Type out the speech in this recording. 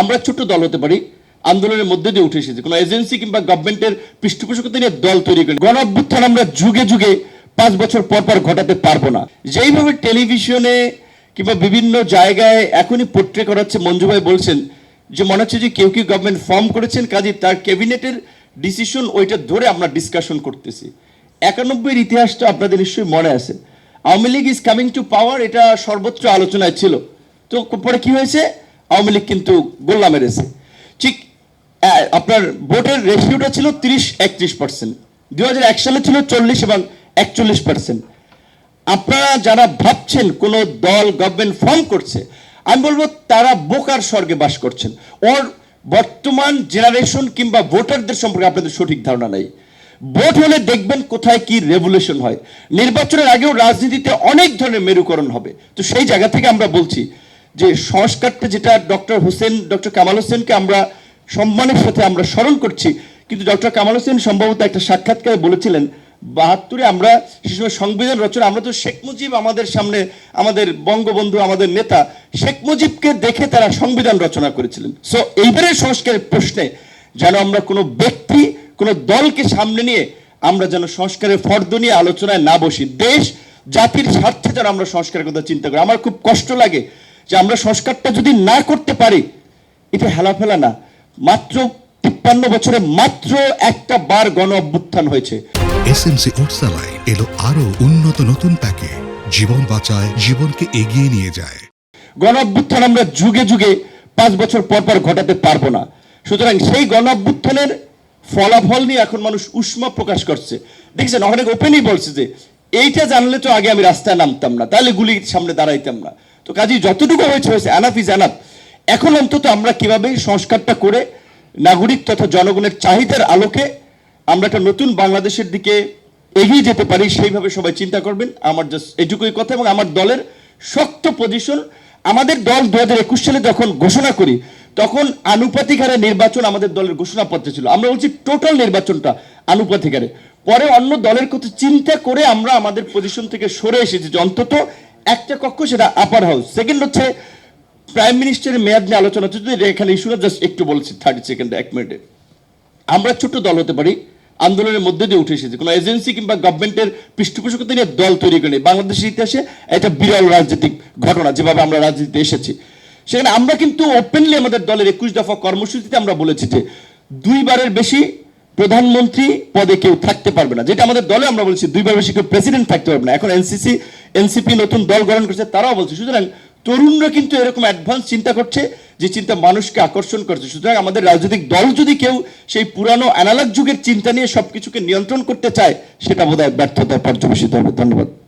আমরা ছোট দল হতে পারি, আন্দোলনের মধ্যে দিয়ে উঠে এসেছে। কোনো এজেন্সি কিংবা গভর্নমেন্টের পৃষ্ঠপোষকতা নিয়ে দল তৈরি করি। গণ অভ্যুত্থান আমরা যুগে যুগে পাঁচ বছর পর পর ঘটাতে পারব না। যেইভাবে টেলিভিশনে কিংবা বিভিন্ন জায়গায় এখনই পোট্রে করাচ্ছে মঞ্জু ভাই বলছেন, যে মনে হচ্ছে যে কেউ কেউ গভর্নমেন্ট ফর্ম করেছেন, কাজে তার ক্যাবিনেটের ডিসিশন ওইটা ধরে আমরা ডিসকাশন করতেছি। একানব্বইয়ের ইতিহাসটা আপনাদের নিশ্চয়ই মনে আছে। Awami League is coming to power এটা সর্বত্র আলোচনায় ছিল। তো পরে কি হয়েছে? আওয়ামী লীগ কিন্তু গোল্লা মেরেছে। ঠিক আপনার ভোটের রেশিওটা ছিল তিরিশ, একত্রিশ পার্সেন্ট দু সালে ছিল চল্লিশ এবং একচল্লিশ পার্সেন্ট আপনারা যারা ভাবছেন কোন দল গভর্নমেন্ট ফর্ম করছে, আমি বলব তারা বোকার স্বর্গে বাস করছেন। ওর বর্তমান জেনারেশন কিংবা ভোটারদের সম্পর্কে আপনাদের সঠিক ধারণা নেই। ভোট হলে দেখবেন কোথায় কি রেভলিউশন হয়। নির্বাচনের আগেও রাজনীতিতে অনেক ধরনের মেরুকরণ হবে। তো সেই জায়গা থেকে আমরা বলছি যে সংস্কারটা যেটা ডক্টর হোসেন, ডক্টর কামাল হোসেনকে আমরা সম্মানের সাথে আমরা স্মরণ করছি, কিন্তু ডক্টর কামাল হোসেন সম্ভবত একটা সাক্ষাৎকারে বলেছিলেন, বাহাত্তরে আমরা সে সময় সংবিধান রচনা, আমরা তো শেখ মুজিব আমাদের সামনে, আমাদের বঙ্গবন্ধু, আমাদের নেতা, শেখ মুজিবকে দেখে তারা সংবিধান রচনা করেছিলেন। সো এইবারের সংস্কারের প্রশ্নে যেন আমরা কোনো ব্যক্তি, কোনো দলকে সামনে নিয়ে আমরা যেন সংস্কারের ফর্দ নিয়ে আলোচনায় না বসি, দেশ, জাতির স্বার্থে যেন আমরা সংস্কারের কথা চিন্তা করি। আমার খুব কষ্ট লাগে যে আমরা সংস্কারটা যদি না করতে পারি এটা হেলাফেলা না। মাত্র তিপ্পান্ন বছরে মাত্র একটা বার গণ অভ্যুত্থান হয়েছে। এসএমসি এলো আরও উন্নত নতুন প্যাকে জীবন বাঁচায় জীবনকে এগিয়ে নিয়ে যায়। গণ অভ্যুত্থান আমরা যুগে যুগে পাঁচ বছর পর পর ঘটাতে পারব না। সুতরাং সেই গণ অভ্যুত্থানের ফলাফল নিয়ে এখন মানুষ উষ্মা প্রকাশ করছে। দেখছেন অনেক ওপেনই বলছে যে এইটা জানলে তো আগে আমি রাস্তায় নামতাম না তাহলে গুলির সামনে দাঁড়াইতাম না। তো কাজেই যতটুকু হয়েছে হয়েছে অ্যানাফ ইজ অ্যানাফ এখন অন্তত আমরা কীভাবে সংস্কারটা করে নাগরিক তথা জনগণের চাহিদার আলোকে আমরা একটা নতুন বাংলাদেশের দিকে এগিয়ে যেতে পারি, সেইভাবে সবাই চিন্তা করবেন। আমার জাস্ট এটুকুই কথা এবং আমার দলের শক্ত পজিশন আমাদের দল দু হাজার একুশ সালে যখন ঘোষণা করি, তখন আনুপাতিক হারে নির্বাচন আমাদের দলের ঘোষণাপত্রে ছিল। আমরা বলছি টোটাল নির্বাচনটা আনুপাতিক হারে। পরে অন্য দলের কথা চিন্তা করে আমরা আমাদের পজিশন থেকে সরে এসেছি যে অন্তত একটা কক্ষ, সেটা আপার হাউস সেকেন্ড হচ্ছে প্রাইম মিনিস্টারের মেয়াদ নিয়ে আলোচনা হচ্ছে। যদি এখানে ইস্যুটা জাস্ট একটু বলছি থার্টি সেকেন্ড এক মিনিটে আমরা ছোট দল হতে পারি, আন্দোলনের মধ্যে দিয়ে উঠে এসেছে। কোনো এজেন্সি কিংবা গভর্নমেন্টের পৃষ্ঠপোষকতা নিয়ে দল তৈরি করে বাংলাদেশের ইতিহাসে এটা বিরল রাজনৈতিক ঘটনা, যেভাবে আমরা রাজনীতিতে এসেছি। সেখানে আমরা কিন্তু ওপেনলি আমাদের দলের একুশ দফা কর্মসূচিতে আমরা বলেছি যে, দুইবারের বেশি প্রধানমন্ত্রী পদে কেউ থাকতে পারবে না। যেটা আমাদের দলে আমরা বলছি, দুইবার বেশি কেউ প্রেসিডেন্ট থাকতে পারবে না। এখন এনসিসি এনসিপি নতুন দল গঠন করছে, তারাও বলছে, সুতরাং তরুণরা কিন্তু এরকম অ্যাডভান্স চিন্তা করছে, যে চিন্তা মানুষকে আকর্ষণ করছে। সুতরাং আমাদের রাজনৈতিক দল যদি কেউ সেই পুরানো অ্যানালগ যুগের চিন্তা নিয়ে সবকিছুকে নিয়ন্ত্রণ করতে চায়, সেটা বোধহয় ব্যর্থতায় পর্যবেসিত হবে। ধন্যবাদ।